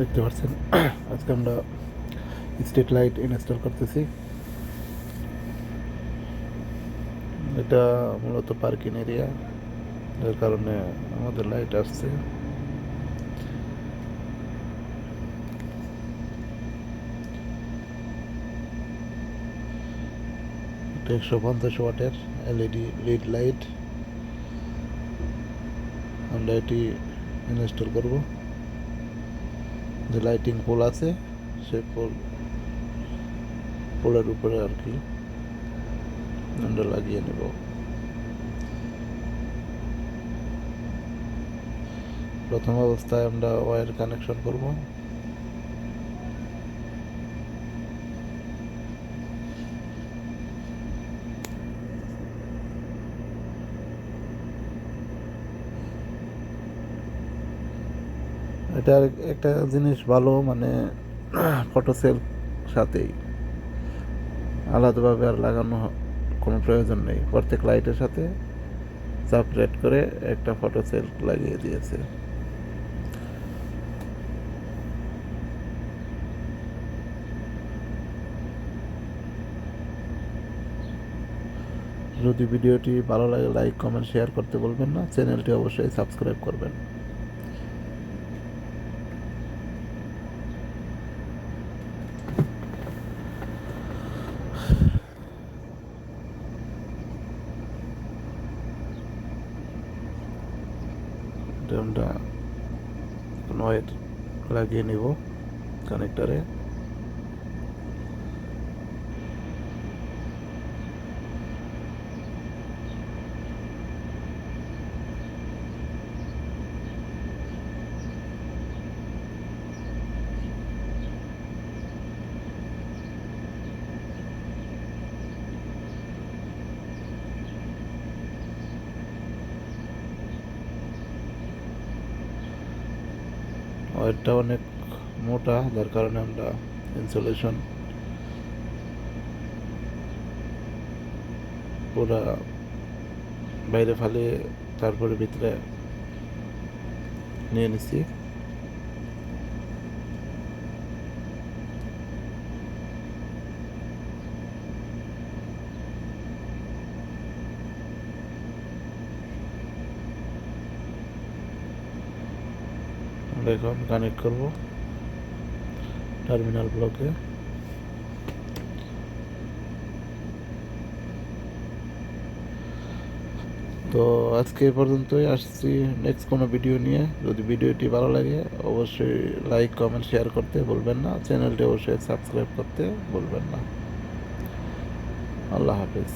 দেখতে পাচ্ছেন। আজকে আমরা স্ট্রিট লাইট ইনস্টল করতেছি। এটা মূলত পার্কিং এরিয়া, যার কারণে আমাদের লাইট আসছে। একশো পঞ্চাশ ওয়াটের এলইডি লিড লাইট। আমরা এটি ইনস্টল করব। যে লাইটিং পোল আছে, সেই পোল পোলের উপরে আর কি আমরা লাগিয়ে নেব। প্রথম অবস্থায় আমরা ওয়্যার কানেকশন করব। এটার একটা জিনিস ভালো মানে ফটো সেল সাথেই। আলাদাভাবে আর লাগানো কোনো প্রয়োজন নেই। প্রত্যেক লাইটের সাথে সেপারেট করে একটা ফটো সেল লাগিয়ে দিয়েছে। যদি ভিডিওটি ভালো লাগে লাইক কমেন্ট শেয়ার করতে বলবেন না। চ্যানেলটি অবশ্যই সাবস্ক্রাইব করবেন। আমরা নয়ের লাগিয়ে নেব কানেক্টারে ওয়েটটা অনেক মোটা যার কারণে আমরা ইনসুলেশন পুরা বাইরে ফালিয়ে তারপরে ভিতরে নিয়ে নিছি আমরা এখন কানেক্ট করব। টার্মিনাল ব্লকে তো আজকে এ পর্যন্তই, আসছি নেক্সট কোনো ভিডিও নিয়ে। যদি ভিডিওটি ভালো লাগে, অবশ্যই লাইক কমেন্ট শেয়ার করতে বলবেন না। চ্যানেলটি অবশ্যই সাবস্ক্রাইব করতে বলবেন না। আল্লাহ হাফেজ।